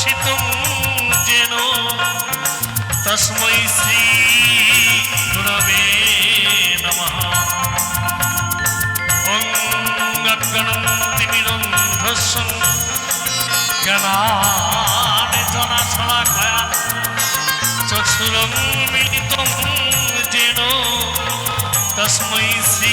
দর্শিতুম যেন। তস্मै শ্রী গুরবে নমঃ। ওং অজ্ঞানন্তি নিরন্ধস্যং জ্ঞানানে জনাশলাকায়া চক্ষুরং মিলিতং যেন। তস্मै শ্রী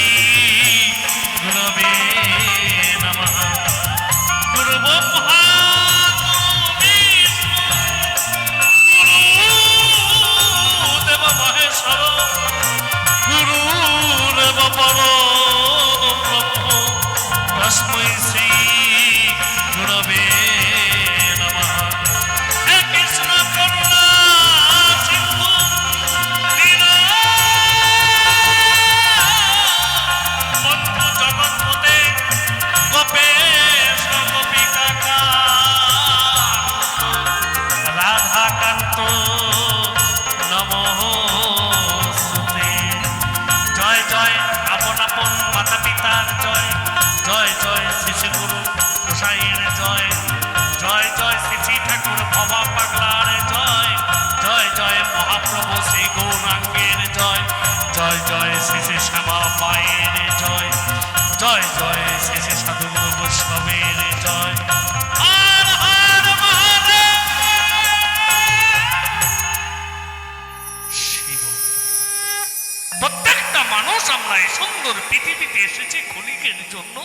সুন্দর পৃথিবীতে এসেছি ক্ষণিকের জন্য।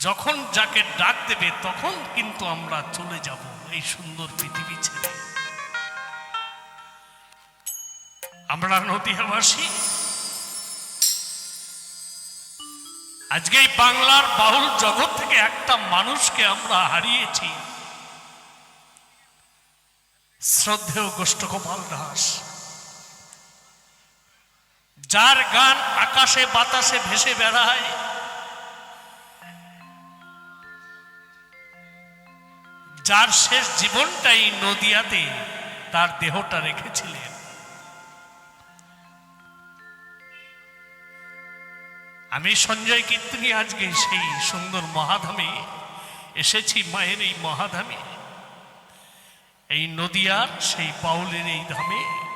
যখন যাকে ডাক দেবে, তখন কিন্তু আমরা চলে যাব এই সুন্দর পৃথিবী ছেড়ে। আমরা নদীয়াবাসী, আজকে এই বাংলার বাহুল জগৎ থেকে একটা মানুষকে আমরা হারিয়েছি। শ্রদ্ধেয় গোষ্ঠগোপাল দাস। যার গান আকাশে, বাতাসে ভেসে বেড়ায়। যার শেষ জীবনটাই নদিয়াতে তার দেহটা রেখেছিলেন। আমি সঞ্জয় কীর্তনী আজকে সেই সুন্দর মহাধামে এসেছি, মায়ের এই মহাধামে। এই নদিয়ার সেই পাউলের এই ধামে।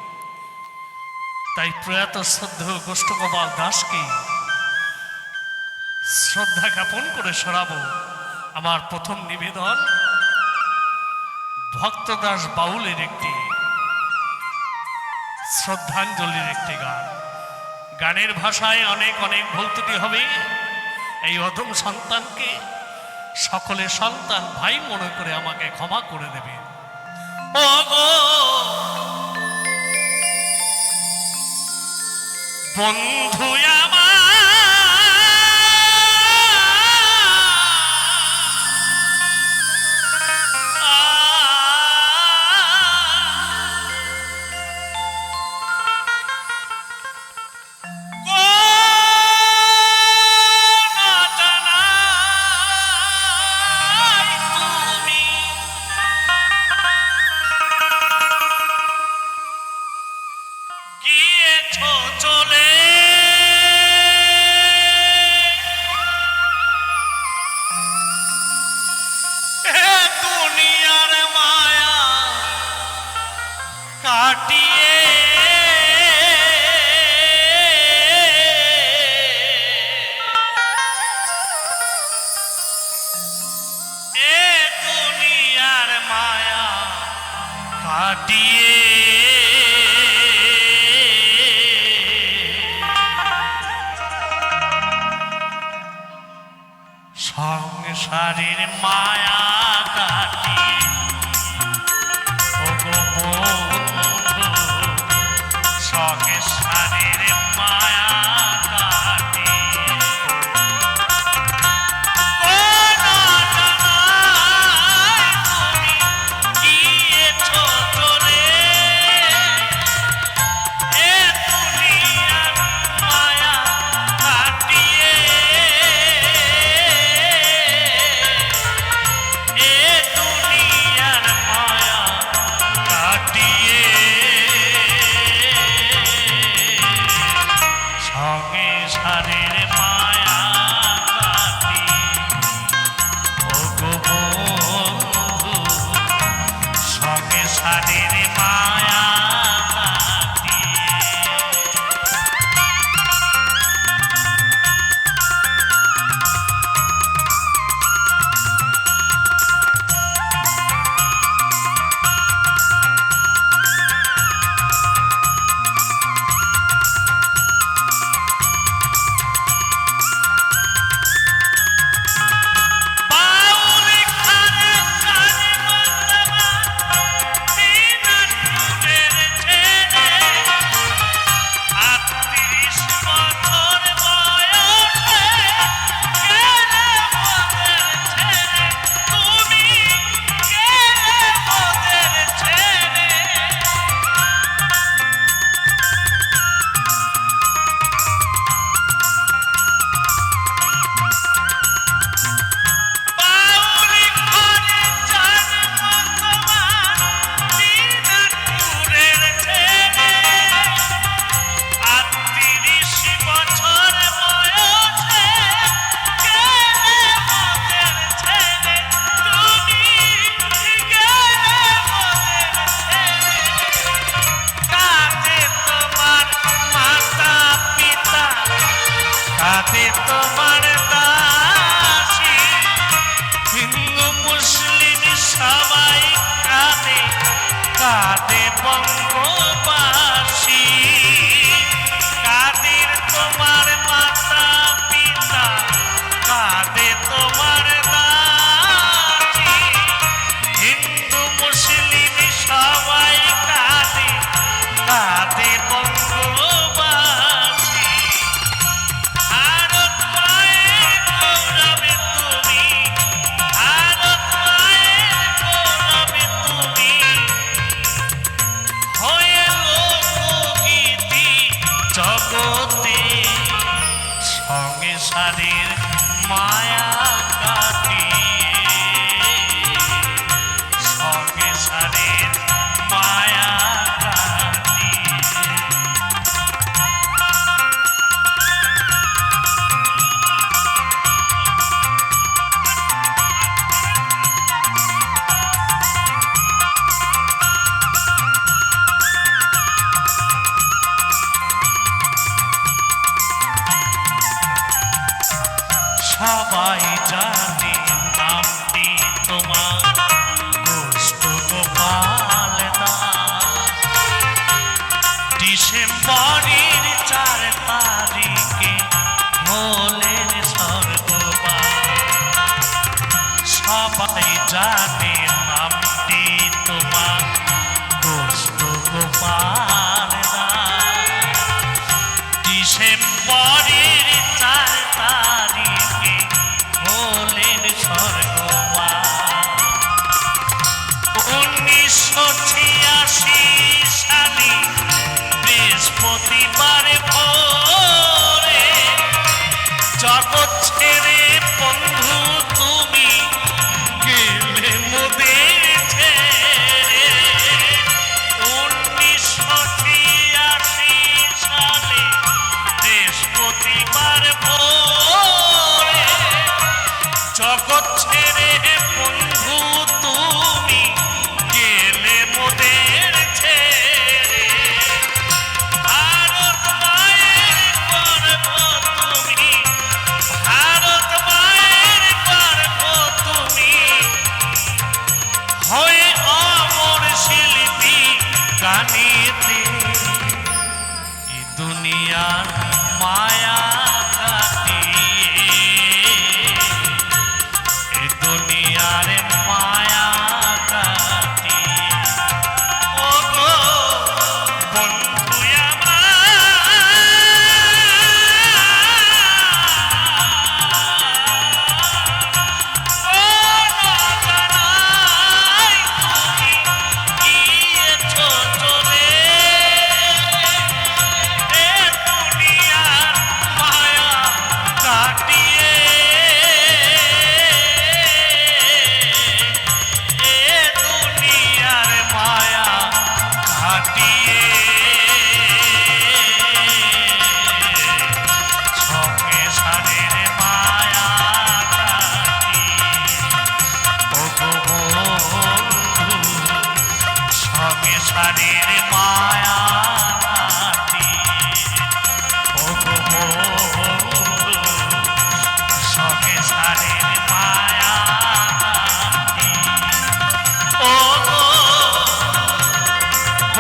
তাই প্রয়াত শ্রদ্ধেয় গোষ্ঠগোপাল দাসকে শ্রদ্ধা জ্ঞাপন করে সরাবো আমার প্রথম নিবেদন ভক্তদাস বাউলের একটি, শ্রদ্ধাঞ্জলির একটি গান। গানের ভাষায় অনেক অনেক ভুল ত্রুটি হবে। এই অধম সন্তানকে সকলে সন্তান ভাই মনে করে আমাকে ক্ষমা করে দেবে। ও বন্ধু কাটিয়ে সংসারের মায়া কাটিয়ে সংসারের মায়া সংসারের জগতে সংসারের মায়া। விஷம் பாடி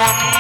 ও গো বন্ধু